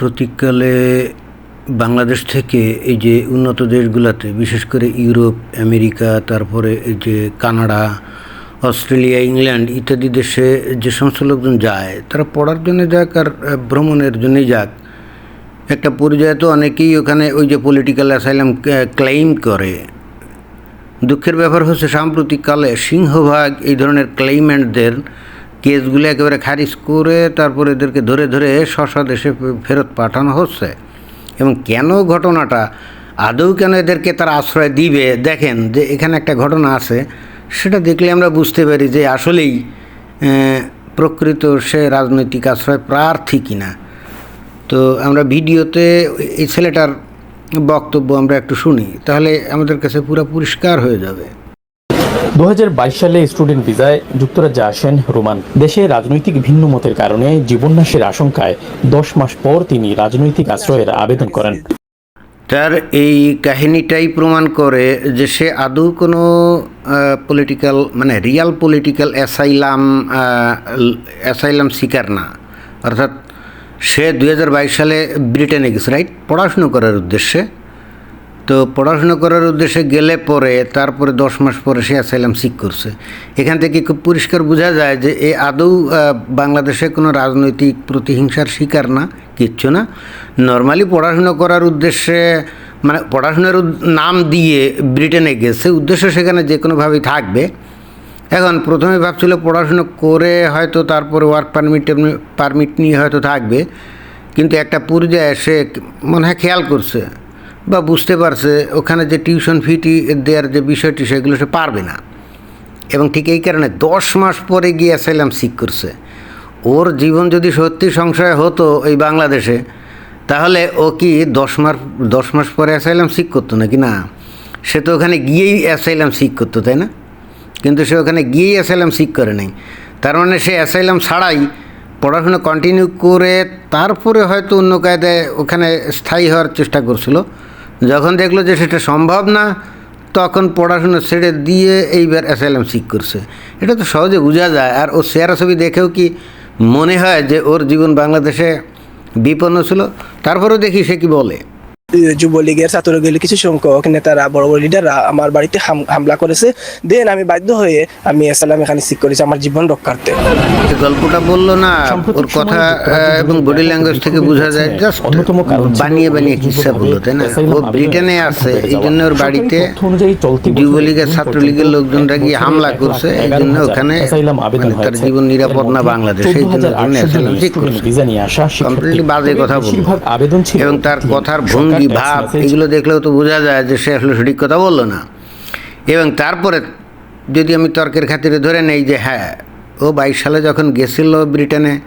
সাম্প্রতিককালে বাংলাদেশ থেকে এই যে উন্নত দেশগুলোতে, বিশেষ করে ইউরোপ, আমেরিকা, তারপরে এই যে কানাডা, অস্ট্রেলিয়া, ইংল্যান্ড ইত্যাদি দেশে যে সমস্ত লোকজন যায়, তারা পড়ার জন্য যাক আর ভ্রমণের জন্যই যাক। একটা পর্যায়ে তো অনেকেই ওখানে ওই যে পলিটিক্যাল অ্যাসাইলাম ক্লেইম করে। দুঃখের ব্যাপার হচ্ছে সাম্প্রতিককালে সিংহভাগ এই ধরনের ক্লেইমেন্টদের কেসগুলো একেবারে খারিজ করে তারপরে এদেরকে ধরে ধরে স্ব দেশে ফেরত পাঠানো হচ্ছে। এবং কেন ঘটনাটা? আদৌ কেন এদেরকে তারা আশ্রয় দিবে? দেখেন যে এখানে একটা ঘটনা আছে, সেটা দেখলে আমরা বুঝতে পারি যে আসলেই প্রকৃত সে রাজনৈতিক আশ্রয় প্রার্থী কিনা। তো আমরা ভিডিওতে এই ছেলেটার বক্তব্য আমরা একটু শুনি, তাহলে আমাদের কাছে পুরো পরিষ্কার হয়ে যাবে। দু হাজার বাইশ সালে স্টুডেন্ট ভিসায় যুক্তরাজ্যে আসেন রোমান। দেশে রাজনৈতিক ভিন্ন মতের কারণে জীবননাশের আশঙ্কায় দশ মাস পর তিনি রাজনৈতিক আশ্রয়ের আবেদন করেন। তার এই কাহিনীটাই প্রমাণ করে যে সে আদৌ কোনো পলিটিক্যাল মানে রিয়াল পলিটিক্যাল অ্যাসাইলাম অ্যাসাইলাম শিকার না। অর্থাৎ সে দুই হাজার বাইশ সালে ব্রিটেনে গেছে রাইট পড়াশুনো করার উদ্দেশ্যে। তো পড়াশোনা করার উদ্দেশ্যে গেলে পরে, তারপরে দশ মাস পরে সে অ্যাসাইলাম সিক করছে। এখান থেকে খুব পরিষ্কার বোঝা যায় যে এ আদৌ বাংলাদেশে কোনো রাজনৈতিক প্রতিহিংসার শিকার না, কিচ্ছু না। নর্মালি পড়াশুনো করার উদ্দেশ্যে মানে পড়াশোনার নাম দিয়ে ব্রিটেনে গেছে, উদ্দেশ্য সেখানে যে কোনোভাবেই থাকবে। এখন প্রথমে ভাবছিল পড়াশুনো করে হয়তো তারপরে ওয়ার্ক পারমিট পারমিট নিয়ে হয়তো থাকবে। কিন্তু একটা পর্যায়ে সে মনে হয় খেয়াল করছে বা বুঝতে পারছে, ওখানে যে টিউশন ফিটি দেওয়ার যে বিষয়টি, সেগুলো সে পারবে না। এবং ঠিক এই কারণে দশ মাস পরে গিয়ে অ্যাসাইলাম সিক করছে। ওর জীবন যদি সত্যি সংশয় হতো এই বাংলাদেশে, তাহলে ও কি দশ মাস দশ মাস পরে অ্যাসাইলাম সিক করতো নাকি? না। সে তো ওখানে গিয়েই অ্যাসাইলাম সিক করতো, তাই না? কিন্তু সে ওখানে গিয়েই অ্যাসাইলাম সিক করে নাই। তার মানে সে অ্যাসাইলাম ছাড়াই পড়াশোনা কন্টিনিউ করে, তারপরে হয়তো অন্য কায়দায় ওখানে স্থায়ী হওয়ার চেষ্টা করছিল। যখন দেখল যে সেটা সম্ভব না, তখন পড়াশোনা ছেড়ে দিয়ে এইবার অ্যাসাইলাম সিক করছে। এটা তো সহজে বোঝা যায়। আর ও চেহারা ছবি দেখেও কি মনে হয় যে ওর জীবন বাংলাদেশে বিপন্ন ছিল? তারপরেও দেখি সে কি বলে। যুবলীগের ছাত্রলীগের কিছু সংখ্যক নেতারা বড় বড় লিডাররা আমার বাড়িতে হামলা করেছে। দেন আমি বাধ্য হয়ে আমি এসালাম এখানে সিক করেছি আমার জীবন রক্ষার্থে। গল্পটা বলল না ওর কথা এবং বডি ল্যাঙ্গুয়েজ থেকে বোঝা যায় জাস্ট অন্যতম বানিয়ে বানিয়ে কিচ্ছা বলল তাই না? ও ব্রিটেনে আছে এই জন্য ওর বাড়িতে যুবলীগের ছাত্রলীগের লোকজনরা গিয়ে হামলা করছে এই জন্য ওখানে মানে তার জীবন নিরাপদ না বাংলাদেশ এই জন্য seek করছে। কমপ্লিটলি বাজে কথা বলল। ছিল এবং তার কথার ভঙ্গি text ভাব? এগুলো দেখলেও তো বোঝা যায় যে সে আসলে সঠিক কথা বলল না। এবং তারপরে যদি আমি তর্কের খাতিরে ধরে নেই যে হ্যাঁ ও বাইশ সালে যখন গেছিল ব্রিটেনে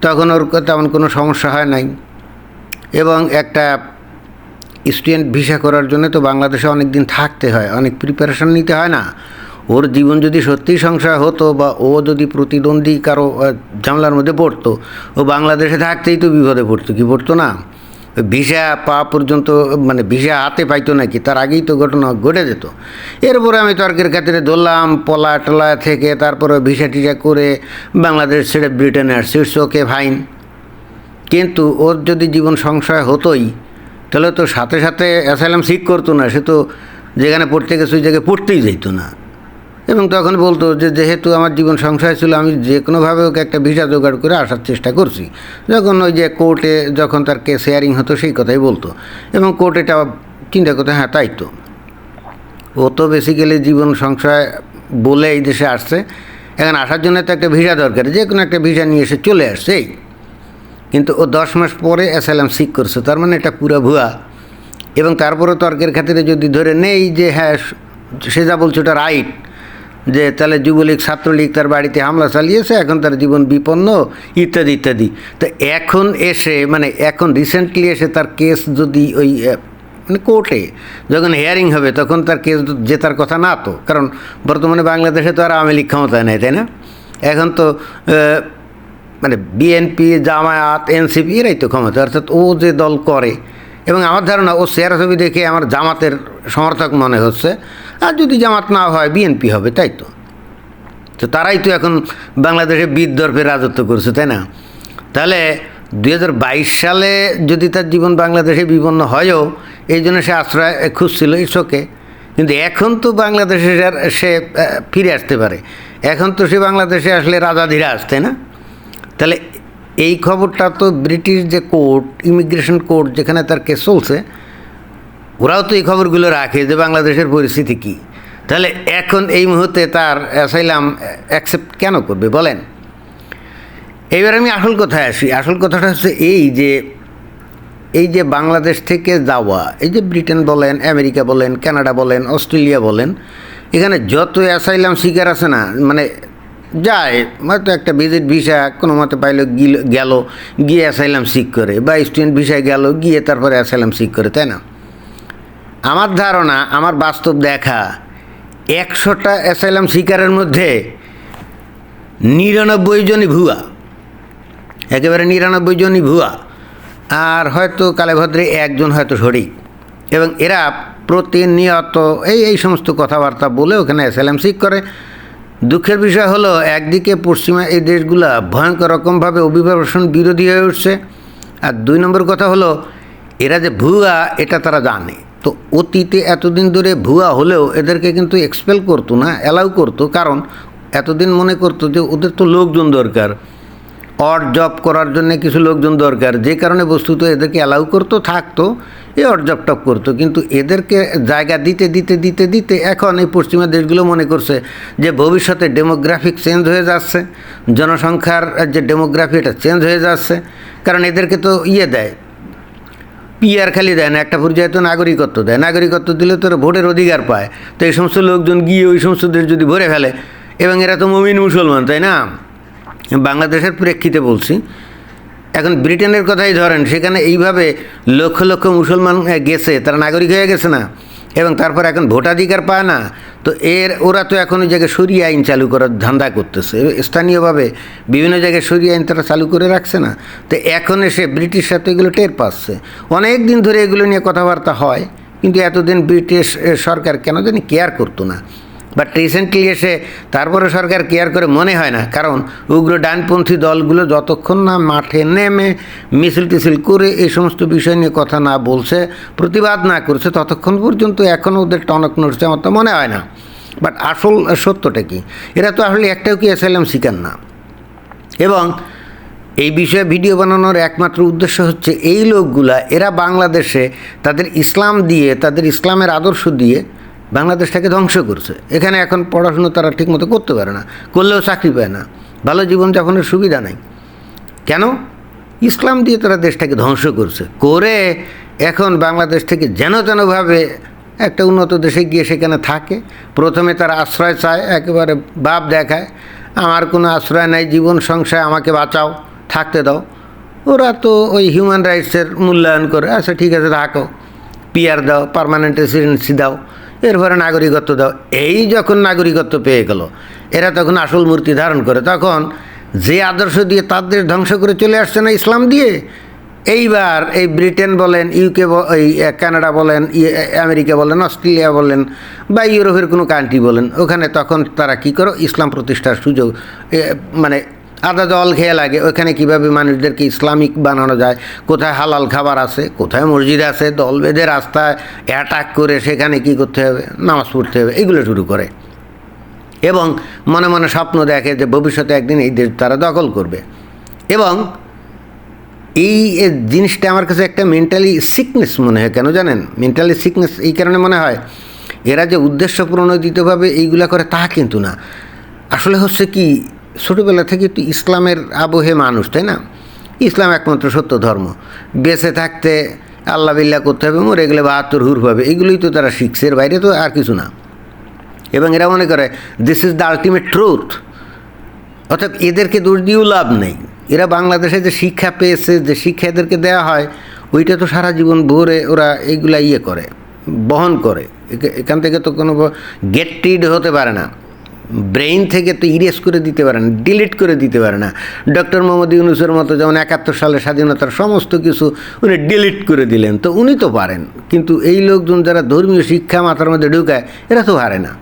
তখন ওর তেমন কোনো সমস্যা হয় নাই। এবং একটা স্টুডেন্ট ভিসা করার জন্য তো বাংলাদেশে অনেক দিন থাকতে হয় অনেক প্রিপারেশন নিতে হয় না। ওর জীবন যদি সত্যিই সংশয় হতো বা ও যদি প্রতিদ্বন্দ্বী কারও ঝামেলার মধ্যে পড়তো ও বাংলাদেশে থাকতেই তো বিপদে পড়তো কি পড়তো না? ভিসা পাওয়া পর্যন্ত মানে ভিসা হাতে পাইতো নাকি? তার আগেই তো ঘটনা ঘটে যেত। এরপরে আমি তর্কের খাতিরে ধরলাম, পলা টলা থেকে তারপরে ভিসা টিসা করে বাংলাদেশ ছেড়ে ব্রিটেনে আসছে। It's okay fine. কিন্তু ওর যদি জীবন সংশয় হতোই, তাহলে তো সাথে সাথে অ্যাসাইলাম সিক করতো না। সে তো যেখানে পড়তে গেছে, ওই জায়গায় পড়তেই যেত না। এবং তখন বলতো যে যেহেতু আমার জীবন সংশয় ছিল, আমি যে কোনোভাবে ওকে একটা ভিসা জোগাড় করে আসার চেষ্টা করছি। যখন ওই যে কোর্টে যখন তার কেস হেয়ারিং হতো, সেই কথাই বলতো। এবং কোর্ট এটা চিন্তা করতো হ্যাঁ তাই তো। ও তো বেসিক্যালি জীবন সংশয় বলে এই দেশে আসছে। এখন আসার জন্য তো একটা ভিসা দরকার, যে কোনো একটা ভিসা নিয়ে এসে চলে আসছে, এই। কিন্তু ও দশ মাস পরে অ্যাসাইলাম সিক করছে, তার মানে এটা পুরা ভুয়া। এবং তারপরে তর্কের খাতিরে যদি ধরে নেই যে হ্যাঁ সে যা বলছে ওটা রাইট যে তাহলে যুবলীগ, ছাত্রলীগ তার বাড়িতে হামলা চালিয়েছে, এখন তার জীবন বিপন্ন, ইত্যাদি ইত্যাদি। তো এখন এসে মানে এখন রিসেন্টলি এসে তার কেস যদি ওই মানে কোর্টে যখন হিয়ারিং হবে, তখন তার কেস জেতার কথা না তো, কারণ বর্তমানে বাংলাদেশে তো আর আওয়ামী লীগ ক্ষমতায় নেই, তাই না? এখন তো মানে বিএনপি জামায়াত এনসিপি এরাই তো ক্ষমতা অর্থাৎ ও যে দল করে এবং আমার ধারণা ও চেহারা ছবি দেখে আমার জামাতের সমর্থক মনে হচ্ছে। আর যদি জামাত না হয়, বিএনপি হবে, তাই তো। তো তারাই তো এখন বাংলাদেশে বিদ্যর্ভে রাজত্ব করছে, তাই না? তাহলে দু হাজার বাইশ সালে যদি তার জীবন বাংলাদেশে বিপন্ন হয়ও, এই জন্য সে আশ্রয় খুঁজছিল ইসোকে কিন্তু এখন তো বাংলাদেশে সে ফিরে আসতে পারে। এখন তো সে বাংলাদেশে আসলে রাজাধীরা আসতে না? তাহলে এই খবরটা তো ব্রিটিশ যে কোর্ট, ইমিগ্রেশন কোর্ট যেখানে তার কেস চলছে, ওরাও তো এই খবরগুলো রাখে যে বাংলাদেশের পরিস্থিতি কী। তাহলে এখন এই মুহূর্তে তার অ্যাসাইলাম অ্যাকসেপ্ট কেন করবে বলেন? এইবার আমি আসল কথায় আসি। আসল কথাটা হচ্ছে এই যে এই যে বাংলাদেশ থেকে যাওয়া, এই যে ব্রিটেন বলেন, আমেরিকা বলেন, কানাডা বলেন, অস্ট্রেলিয়া বলেন, এখানে যত অ্যাসাইলাম শিকার আছে না মানে যায় হয়তো একটা ভিজিট ভিসা কোনো মতে পাইলো, গিল, গেল, গিয়ে অ্যাসাইলাম সিক করে, বা স্টুডেন্ট ভিসায় গেল, গিয়ে তারপরে অ্যাসাইলাম সিক করে, তাই না? আমার ধারণা, আমার বাস্তব দেখা, একশোটা অ্যাসাইলাম শিকারের মধ্যে নিরানব্বই জনই ভুয়া, একেবারে নিরানব্বই জনই ভুয়া, আর হয়তো কালেভদ্রে একজন হয়তো সঠিক, এবং এরা প্রতিনিয়ত এই এই সমস্ত কথাবার্তা বলে ওখানে অ্যাসাইলাম সিক করে দুঃখের বিষয় হলো, একদিকে পশ্চিমা এই দেশগুলা ভয়ঙ্কর রকমভাবে অভিবাসন বিরোধী হয়ে উঠছে, আর দুই নম্বর কথা হলো, এরা যে ভুয়া, এটা তারা জানে। তো অতীতে এতদিন ধরে ভুয়া হলেও এদেরকে কিন্তু এক্সপেল করতো না অ্যালাউ করতো, কারণ এতদিন মনে করতো যে ওদের তো লোকজন দরকার। অড জব করার জন্য কিছু লোকজন দরকার, যে কারণে বস্তুত এদেরকে অ্যালাউ করতো, থাকতো। এ অড জব টপ করতো। কিন্তু এদেরকে জায়গা দিতে দিতে দিতে দিতে এখন এই পশ্চিমা দেশগুলো মনে করছে যে ভবিষ্যতে ডেমোগ্রাফিক চেঞ্জ হয়ে যাচ্ছে, জনসংখ্যার যে ডেমোগ্রাফি এটা চেঞ্জ হয়ে যাচ্ছে, কারণ এদেরকে তো ইয়ে দেয় পিআর খালি দেয় না, একটা পর্যায়ে তো নাগরিকত্ব দেয়। নাগরিকত্ব দিলে তো ভোটের অধিকার পায়। তো এই সমস্ত লোকজন গিয়ে ওই সমস্ত দেশ যদি ভরে ফেলে, এবং এরা তো মমিন মুসলমান, তাই না? বাংলাদেশের প্রেক্ষিতে বলছি এখন ব্রিটেনের কথাই ধরেন, সেখানে এইভাবে লক্ষ লক্ষ মুসলমান গেছে, তারা নাগরিক হয়ে গেছে না, এবং তারপর এখন ভোটাধিকার পায় না, তো এর, ওরা তো এখন ওই জায়গায় সরিয়ে আইন চালু করার ধান্দা করতেছে স্থানীয়ভাবে বিভিন্ন জায়গায় সরিয়ে আইন তারা চালু করে রাখছে না, তো এখন এসে ব্রিটিশ সাথে এগুলো টের পাচ্ছে, অনেক দিন ধরে এগুলো নিয়ে কথাবার্তা হয়, কিন্তু এতদিন ব্রিটিশ সরকার কেন জানি কেয়ার করতো না বাট রিসেন্টলি এসে তারপরে সরকার কেয়ার করে মনে হয় না। কারণ উগ্র ডানপন্থী দলগুলো যতক্ষণ না মাঠে নেমে মিছিল টিছিল করে এই সমস্ত বিষয় নিয়ে কথা না বলছে, প্রতিবাদ না করছে, ততক্ষণ পর্যন্ত এখনও ওদের টনক নড়ছে আমার তো মনে হয় না। বাট আসল সত্যটা কি? এরা তো আসলে একটাও কি অ্যাসাইলাম শিকার না। এবং এই বিষয়ে ভিডিও বানানোর একমাত্র উদ্দেশ্য হচ্ছে এই লোকগুলা, এরা বাংলাদেশে তাদের ইসলাম দিয়ে, তাদের ইসলামের আদর্শ দিয়ে বাংলাদেশটাকে ধ্বংস করছে। এখানে এখন পড়াশুনো তারা ঠিকমতো করতে পারে না, করলেও চাকরি পায় না। ভালো জীবনযাপনের সুবিধা নাই। কেন? ইসলাম দিয়ে তারা দেশটাকে ধ্বংস করছে। করে এখন বাংলাদেশ থেকে যেন তেনভাবে একটা উন্নত দেশে গিয়ে সেখানে থাকে। প্রথমে তারা আশ্রয় চায়, একেবারে বাপ দেখায়, আমার কোনো আশ্রয় নাই, জীবন সংশয়, আমাকে বাঁচাও, থাকতে দাও। ওরা তো ওই হিউম্যান রাইটসের মূল্যায়ন করে আচ্ছা ঠিক আছে থাকো পিয়ার দাও পারমানেন্ট রেসিডেন্সি দাও। এরপরে নাগরিকত্ব দাও। এই যখন নাগরিকত্ব পেয়ে গেল, এরা তখন আসল মূর্তি ধারণ করে। তখন যে আদর্শ দিয়ে তাদের ধ্বংস করে চলে আসছে না ইসলাম দিয়ে? এইবার এই ব্রিটেন বলেন ইউকে এই কানাডা বলেন আমেরিকা বলেন, অস্ট্রেলিয়া বলেন, বা ইউরোপের কোনো কান্ট্রি বলেন, ওখানে তখন তারা কি করো? ইসলাম প্রতিষ্ঠার সুযোগ মানে আদা জল খেয়ে লাগে। ওখানে কীভাবে মানুষদেরকে ইসলামিক বানানো যায়? কোথায় হালাল খাবার আছে? কোথায় মসজিদ আছে? দল বেঁধে রাস্তায় অ্যাটাক করে সেখানে কি করতে হবে? নামাজ পড়তে হবে। এগুলো শুরু করে। এবং মনে মনে স্বপ্ন দেখে যে ভবিষ্যতে একদিন এই দেশ তারা দখল করবে। এবং এই জিনিসটা আমার কাছে একটা মেন্টালি সিকনেস মনে হয়। কেন জানেন? মেন্টালি সিকনেস এই কারণে মনে হয়, এরা যে উদ্দেশ্য প্রণোদিতভাবে এইগুলা করে তা কিন্তু না। আসলে হচ্ছে কি ছোটোবেলা থেকে তো ইসলামের আবহে মানুষ, তাই না? ইসলাম একমাত্র সত্য ধর্ম। বেঁচে থাকতে আল্লাহ বিল্লাহ করতে হবে, মরে গেলে বাহাত্তর হুর পাবে এগুলোই তো তারা শিখছে, এর বাইরে তো আর কিছু না। এবং এরা মনে করে this is the ultimate truth অর্থাৎ এদেরকে দোষ দিয়েও লাভ নেই। এরা বাংলাদেশে যে শিক্ষা পেয়েছে, যে শিক্ষা এদেরকে দেওয়া হয়, ওইটা তো সারা জীবন ভরে ওরা এইগুলা ইয়ে করে, বহন করে। এখান থেকে তো কোনো গেট রিড হতে পারে না। ব্রেইন থেকে তো ইরেজ করে দিতে পারে না ডিলিট করে দিতে পারে না। ডক্টর মোহাম্মদ ইউনুসের মতো যেমন একাত্তর সালে স্বাধীনতার সমস্ত কিছু উনি ডিলিট করে দিলেন। তো উনি তো পারেন, কিন্তু এই লোকজন যারা ধর্মীয় শিক্ষা মাথার মধ্যে ঢুকায়, এরা তো পারে না।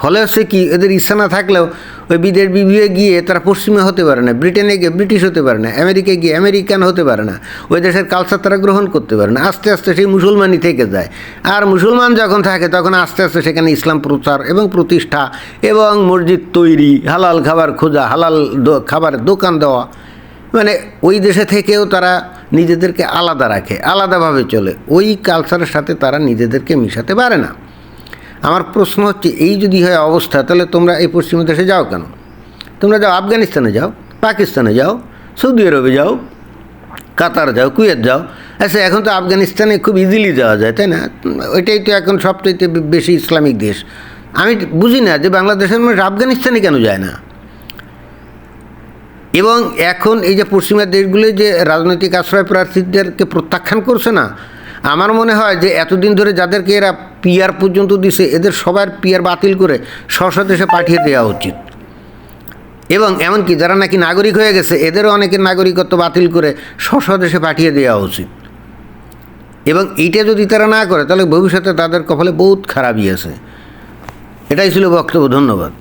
ফলে হচ্ছে কি, এদের ইচ্ছা না থাকলেও ওই বিদেশ বিবিয়ে গিয়ে তারা পশ্চিমে হতে পারে না, ব্রিটেনে গিয়ে ব্রিটিশ হতে পারে না, আমেরিকায় গিয়ে আমেরিকান হতে পারে না, ওই দেশের কালচার তারা গ্রহণ করতে পারে না, আস্তে আস্তে সেই মুসলমানই থেকে যায়। আর মুসলমান যখন থাকে তখন আস্তে আস্তে সেখানে ইসলাম প্রচার এবং প্রতিষ্ঠা এবং মসজিদ তৈরি, হালাল খাবার খোঁজা, হালাল খাবারের দোকান দেওয়া মানে ওই দেশে থেকেও তারা নিজেদেরকে আলাদা রাখে, আলাদাভাবে চলে। ওই কালচারের সাথে তারা নিজেদেরকে মিশাতে পারে না। আমার প্রশ্ন হচ্ছে, এই যদি হয় অবস্থা, তাহলে তোমরা এই পশ্চিম দেশে যাও কেন? তোমরা যাও আফগানিস্তানে যাও, পাকিস্তানে যাও, সৌদি আরবে যাও, কাতার যাও, কুয়েত যাও। আচ্ছা এখন তো আফগানিস্তানে খুব ইজিলি যাওয়া যায়, তাই না? ওইটাই তো এখন সবচাইতে বে- বেশি ইসলামিক দেশ। আমি বুঝি না যে বাংলাদেশের মানুষ আফগানিস্তানে কেন যায় না? এবং এখন এই যে পশ্চিমা দেশগুলো যে রাজনৈতিক আশ্রয় প্রার্থীদেরকে প্রত্যাখ্যান করছে না, আমার মনে হয় যে এতদিন ধরে যাদেরকে এরা পিয়ার পর্যন্ত দিছে, এদের সবার পিয়ার বাতিল করে স্ব দেশে পাঠিয়ে দেওয়া উচিত। এবং এমনকি যারা নাকি নাগরিক হয়ে গেছে, এদেরও অনেকের নাগরিকত্ব বাতিল করে স্ব দেশে পাঠিয়ে দেওয়া উচিত। এবং এইটা যদি তারা না করে, তাহলে ভবিষ্যতে তাদের কপালে বহুত খারাপই আছে। এটাই ছিল বক্তব্য, ধন্যবাদ।